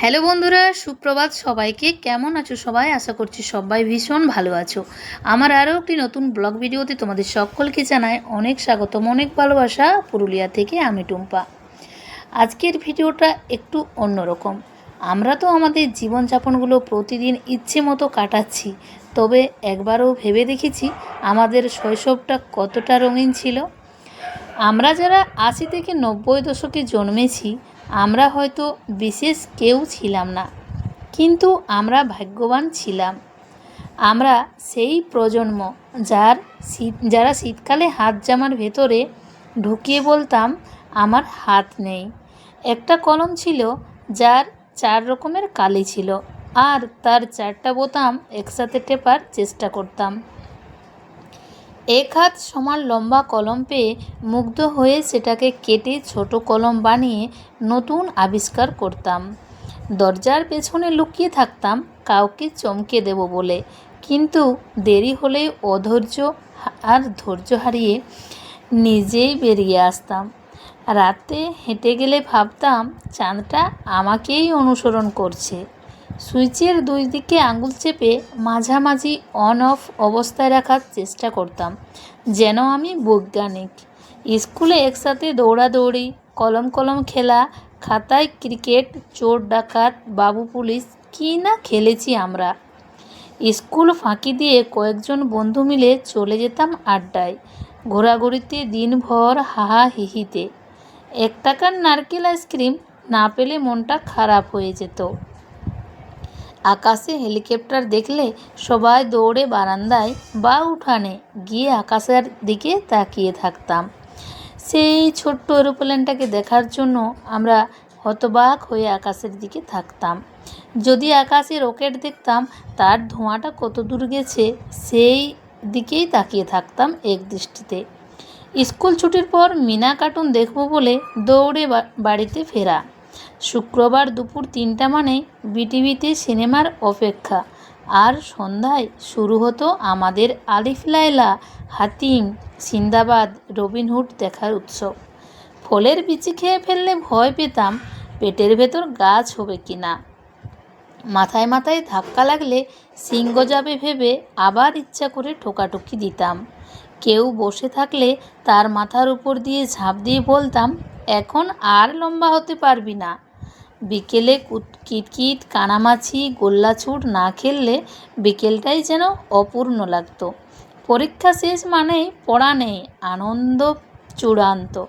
Hello বন্ধুরা, সুপ্রভাত সবাইকে। কেমন আছো সবাই? আশা করছি সবাই ভীষণ ভালো আছো। আমার আরও একটি নতুন ব্লগ ভিডিওতে তোমাদের সকলকে জানাই অনেক স্বাগতম, অনেক ভালোবাসা। পুরুলিয়া থেকে আমি টুম্পা। আজকের ভিডিওটা একটু অন্যরকম। আমরা তো আমাদের জীবনযাপনগুলো প্রতিদিন ইচ্ছে মতো কাটাচ্ছি, তবে একবারও ভেবে দেখেছি আমাদের শৈশবটা কতটা রঙিন ছিল। আমরা যারা আশি থেকে নব্বই দশকে জন্মেছি আমরা হয়তো বিশেষ কেউ ছিলাম না, কিন্তু আমরা ভাগ্যবান ছিলাম। আমরা সেই প্রজন্ম যার শীত, যারা শীতকালে হাত জামার ভেতরে ঢুকিয়ে বলতাম, আমার হাত নেই। একটা কলম ছিল যার চার রকমের কালি ছিল, আর তার চারটা বোতাম একসাথে টেপার চেষ্টা করতাম। এক হাত সমান লম্বা কলম পেয়ে মুগ্ধ হয়ে সেটাকে কেটে ছোট কলম বানিয়ে নতুন আবিষ্কার করতাম। দরজার পেছনে লুকিয়ে থাকতাম, কাউকে চমকে দেব বলে। কিন্তু দেরি হলেই অধৈর্য আর ধৈর্য হারিয়ে নিজেই বেরিয়ে আসতাম। রাতে হেঁটে গেলে ভাবতাম, চাঁদটা আমাকেই অনুসরণ করছে। সুইচের দুই দিকে আঙুল চেপে মাঝামাঝি অন অফ অবস্থায় রাখার চেষ্টা করতাম, যেন আমি বৈজ্ঞানিক। স্কুলে একসাথে দৌড়াদৌড়ি, কলম কলম খেলা, খাতায় ক্রিকেট, চোর ডাকাত, বাবু পুলিশ, কী না খেলেছি আমরা। স্কুল ফাঁকি দিয়ে কয়েকজন বন্ধু মিলে চলে যেতাম আড্ডায়, ঘোরাঘুরিতে দিনভর হাহা হিহিতে এক টাকার নারকেল আইসক্রিম না পেলে মনটা খারাপ হয়ে যেত। আকাশে হেলিকপ্টার দেখলে সবাই দৌড়ে বারান্দায় বা উঠানে গিয়ে আকাশের দিকে তাকিয়ে থাকতাম। সেই ছোট্ট এরোপ্লেনটাকে দেখার জন্য আমরা হতবাক হয়ে আকাশের দিকে থাকতাম। যদি আকাশে রকেট দেখতাম, তার ধোঁয়াটা কত দূর গেছে, সেই দিকেই তাকিয়ে থাকতাম এক দৃষ্টিতে। স্কুল ছুটির পর মিনা কার্টুন দেখব বলে দৌড়ে বাড়িতে ফেরা। শুক্রবার দুপুর তিনটা মানে বিটিভিতে সিনেমার অপেক্ষা। আর সন্ধ্যায় শুরু হতো আমাদের আলিফ লায়লা, হাতিম, সিন্দাবাদ রবিনহুড দেখার উৎসব। ফলের বিচি খেয়ে ফেললে ভয় পেতাম পেটের ভেতর গাছ হবে কি না। মাথায় মাথায় ধাক্কা লাগলে সিংহ যাবে ভেবে আবার ইচ্ছা করে ঠোকাঠুকি দিতাম। কেউ বসে থাকলে তার মাথার উপর দিয়ে ঝাঁপ দিয়ে বলতাম এখন আর লম্বা হতে পারবি না। বিকেলে কিটকিট, কানামাছি, গোল্লাছুট না খেললে বিকেলটাই যেন অপূর্ণ লাগতো। পরীক্ষা শেষ মানেই পড়া নেই, আনন্দ চূড়ান্ত।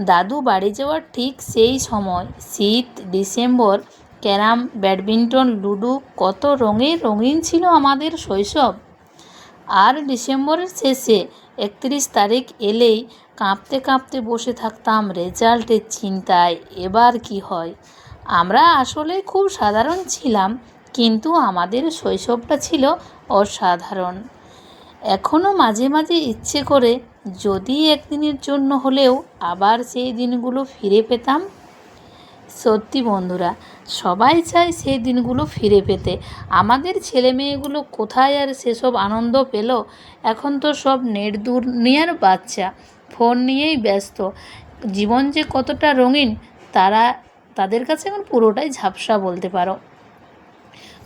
দাদু বাড়ি যাওয়ার ঠিক সেই সময়, শীত, ডিসেম্বর, ক্যারাম, ব্যাডমিন্টন, লুডো, কত রঙের রঙিন ছিল আমাদের শৈশব। আর ডিসেম্বরের শেষে একত্রিশ তারিখ এলেই কাঁপতে কাঁপতে বসে থাকতাম রেজাল্টের চিন্তায়। এবার কি হয়? আমরা আসলে খুব সাধারণ ছিলাম, কিন্তু আমাদের শৈশবটা ছিল অসাধারণ। এখনও মাঝে মাঝে ইচ্ছে করে যদি একদিনের জন্য হলেও আবার সেই দিনগুলো ফিরে পেতাম। সত্যি বন্ধুরা, সবাই চায় সেই দিনগুলো ফিরে পেতে। আমাদের ছেলে মেয়েগুলো কোথায় আর সেসব আনন্দ পেল? এখন তো সব নেট দুনিয়ার বাচ্চা। ফোন নিয়েই ব্যস্ত। জীবন যে কতটা রঙিন, তারা তাদের কাছে এখন পুরোটাই ঝাপসা বলতে পারো।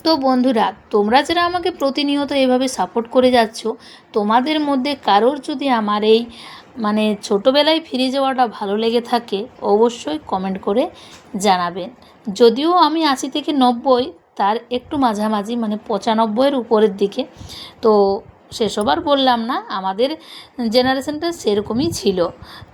তো বন্ধুরা, তোমরা যারা আমাকে প্রতিনিয়ত এভাবে সাপোর্ট করে যাচ্ছ, তোমাদের মধ্যে কারোর যদি আমার এই মানে ছোটোবেলায় ফিরে যাওয়াটা ভালো লেগে থাকে, অবশ্যই কমেন্ট করে জানাবেন। যদিও আমি আশি থেকে নব্বই, তার একটু মাঝামাঝি মানে পঁচানব্বইয়ের উপরের দিকে। তো সেসব আর বললাম না, আমাদের জেনারেশনটা সেরকমই ছিল।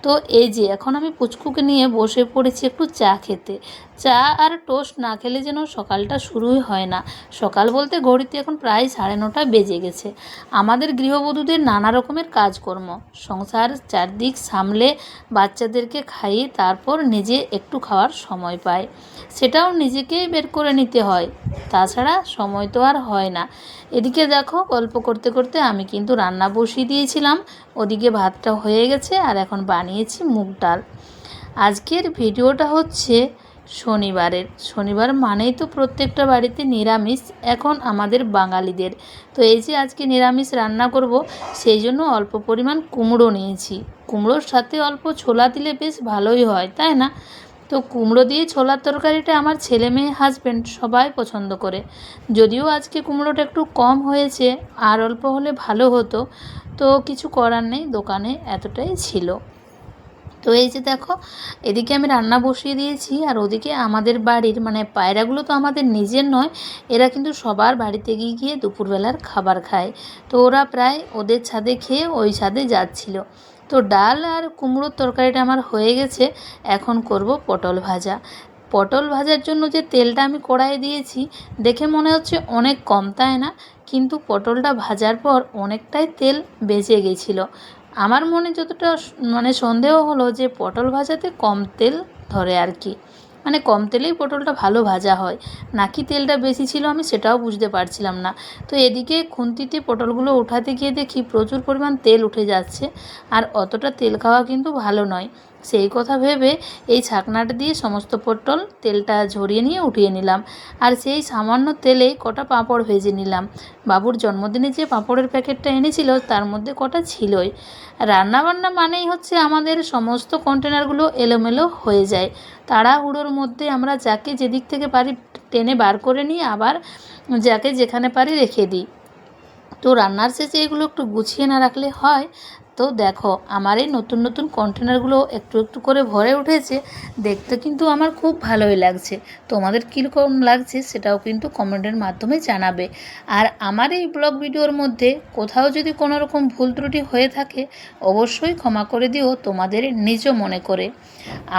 তো এই যে, এখন আমি পুচকুকে নিয়ে বসে পড়েছি একটু চা খেতে। চা আর টোস্ট না খেলে যেন সকালটা শুরুই হয় না। সকাল বলতে ঘড়িতে এখন প্রায় সাড়ে নটা বেজে গেছে। আমাদের গৃহবধূদের নানা রকমের কাজকর্ম। সংসার চারদিক সামলে বাচ্চাদেরকে খাইয়ে তারপর নিজে একটু খাওয়ার সময় পায়। সেটাও নিজেকেই বের করে নিতে হয়। তাছাড়া সময় তো আর হয় না। এদিকে দেখো, গল্প করতে করতে আমি কিন্তু রান্না বসিয়ে দিয়েছিলাম। ওদিকে ভাতটা হয়ে গেছে আর এখন বানিয়েছি মুগ ডাল। আজকের ভিডিওটা হচ্ছে শনিবারের। শনিবার মানেই তো প্রত্যেকটা বাড়িতে নিরামিষ, এখন আমাদের বাঙালিদের। তো এই যে আজকে নিরামিষ রান্না করব, সেই জন্য অল্প পরিমাণ কুমড়ো নিয়েছি। কুমড়োর সাথে অল্প ছোলা দিলে বেশ ভালোই হয়, তাই না? তো কুমড়ো দিয়ে ছোলার তরকারিটা আমার ছেলে মেয়ে হাজব্যান্ড সবাই পছন্দ করে। যদিও আজকে কুমড়োটা একটু কম হয়েছে, আর অল্প হলে ভালো হতো, তো কিছু করার নেই, দোকানে এতটাই ছিল। তো এই যে দেখো, এদিকে আমি রান্না বসিয়ে দিয়েছি, আর ওদিকে আমাদের বাড়ির মানে পায়রাগুলো তো আমাদের নিজের নয়, এরা কিন্তু সবার বাড়িতে গিয়ে গিয়ে দুপুরবেলার খাবার খায়। তো ওরা প্রায় ওদের ছাদে খেয়ে ওই ছাদে যাচ্ছিল। তো ডাল আর কুমড়োর তরকারিটা আমার হয়ে গেছে, এখন করব পটল ভাজা। পটল ভাজার জন্য যে তেলটা আমি কড়াইয়ে দিয়েছি, দেখে মনে হচ্ছে অনেক কম, তাই না? কিন্তু পটলটা ভাজার পর অনেকটাই তেল বেঁচে গেছিল। আমার মনে যতটা মানে সন্দেহ হলো যে পটল ভাজাতে কম তেল ধরে আর কি। মানে কম তেলেই পটলটা ভালো ভাজা হয়। নাকি তেলটা বেশি ছিল আমি সেটাও বুঝতে পারছিলাম না। তো এদিকে খুন্তিতে পটলগুলো উঠাতে গিয়ে দেখি প্রচুর পরিমাণ তেল উঠে যাচ্ছে। আর অতটা তেল খাওয়া কিন্তু ভালো নয়। সেই কথা ভেবে এই ছাকনাটা দিয়ে সমস্ত পটল তেলটা ঝরিয়ে নিয়ে উঠিয়ে নিলাম। আর সেই সামান্য তেলেই কটা পাঁপড় ভেজে নিলাম। বাবুর জন্মদিনে যে পাঁপড়ের প্যাকেটটা এনেছিল তার মধ্যে কটা ছিলই। রান্নাবান্না মানেই হচ্ছে আমাদের সমস্ত কন্টেনারগুলো এলোমেলো হয়ে যায়। তাড়াহুড়োর মধ্যে আমরা যাকে যেদিক থেকে পারি টেনে বার করে নিই আবার যাকে যেখানে পারি রেখে দিই। তো রান্নার শেষে এগুলো একটু গুছিয়ে না রাখলে হয় তো দেখো, আমার এই নতুন নতুন কন্টেনারগুলো একটু একটু করে ভরে উঠেছে, দেখতে কিন্তু আমার খুব ভালোই লাগছে। তোমাদের কীরকম লাগছে সেটাও কিন্তু কমেন্টের মাধ্যমে জানাবে। আর আমার এই ব্লগ ভিডিওর মধ্যে কোথাও যদি কোনো রকম ভুল ত্রুটি হয়ে থাকে, অবশ্যই ক্ষমা করে দিও তোমাদের নিজ মনে করে।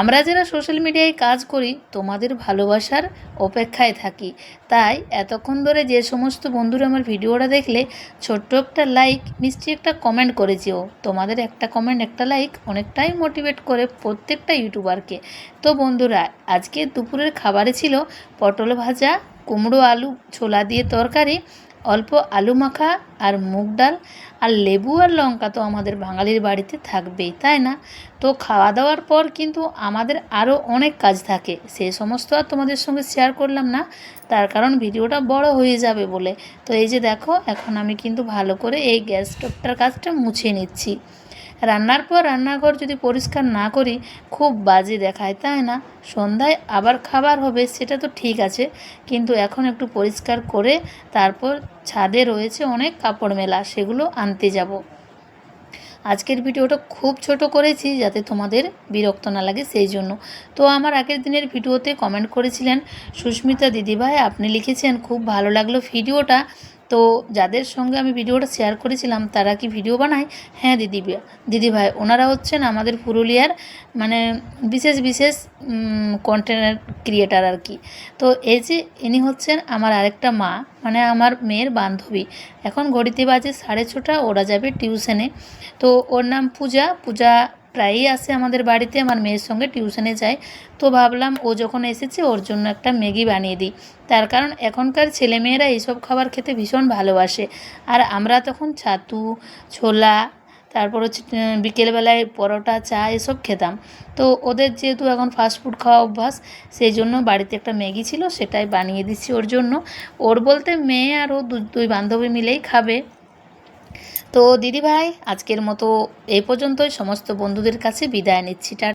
আমরা যারা সোশ্যাল মিডিয়ায় কাজ করি, তোমাদের ভালোবাসার অপেক্ষায় থাকি। তাই এতক্ষণ ধরে যে সমস্ত বন্ধুরা আমার ভিডিওটা দেখলে, ছোট্ট একটা লাইক নিশ্চয়ই একটা কমেন্ট করেছিও তোমাদের একটা কমেন্ট একটা লাইক অনেকটাই মোটিভেট করে প্রত্যেকটা ইউটিউবারকে তো বন্ধুরা, আজকে দুপুরের খাবারে ছিল পটল ভাজা, কুমড়ো আলু, ছোলা দিয়ে তরকারি অল্প আলু মাখা আর মুগ ডাল আর লেবু আর লঙ্কা তো আমাদের বাঙালির বাড়িতে থাকবেই, তাই না? তো খাওয়া দাওয়ার পর কিন্তু আমাদের আরও অনেক কাজ থাকে, সে সমস্ত আর তোমাদের সঙ্গে শেয়ার করলাম না, তার কারণ ভিডিওটা বড় হয়ে যাবে বলে। তো এই যে দেখো, এখন আমি কিন্তু ভালো করে এই গ্যাস স্টোভটার কাজটা মুছে নিচ্ছি। রান্নার পর রান্নাঘর যদি পরিষ্কার না করি, খুব বাজে দেখায়, তাই না? সন্ধ্যায় আবার খাবার হবে, সেটা তো ঠিক আছে, কিন্তু এখন একটু পরিষ্কার করে তারপর ছাদে রয়েছে অনেক কাপড় মেলা, সেগুলো আনতে যাব। আজকের ভিডিওটা খুব ছোট করেছি, যাতে তোমাদের বিরক্ত না লাগে সেই জন্য। তো আমার আগের দিনের ভিডিওতে কমেন্ট করেছিলেন সুস্মিতা দিদিভাই, আপনি লিখেছেন, খুব ভালো লাগল ভিডিওটা। তো যাদের সঙ্গে আমি ভিডিওটা শেয়ার করেছিলাম, তারা কি ভিডিও বানায়? হ্যাঁ দিদি দিদিভাই ওনারা হচ্ছেন আমাদের পুরুলিয়ার মানে বিশেষ বিশেষ কন্টেন্ট ক্রিয়েটার আর কি। তো এই যে ইনি হচ্ছেন আমার আরেকটা মা মানে আমার মেয়ের বান্ধবী। এখন ঘড়িতে বাজে সাড়ে ছটা, ওরা যাবে টিউশনে তো ওর নাম পূজা। পূজা প্রায়ই আসে আমাদের বাড়িতে, আমার মেয়ের সঙ্গে টিউশনে যায়। তো ভাবলাম ও যখন এসেছে, ওর জন্য একটা ম্যাগি বানিয়ে দিই। তার কারণ এখনকার ছেলেমেয়েরা এইসব খাবার খেতে ভীষণ ভালোবাসে। আর আমরা তখন ছাতু, ছোলা, তারপর হচ্ছে বিকেলবেলায় পরোটা, চা এসব খেতাম। তো ওদের যেহেতু এখন ফাস্টফুড খাওয়া অভ্যাস, সেই জন্য বাড়িতে একটা ম্যাগি ছিল, সেটাই বানিয়ে দিচ্ছি ওর জন্য। ওর বলতে মেয়ে আর ও দুই বান্ধবী মিলেই খাবে। তো দিদিভাই আজকের মতো এই পর্যন্তই। সমস্ত বন্ধুদের কাছে বিদায় নিচ্ছি।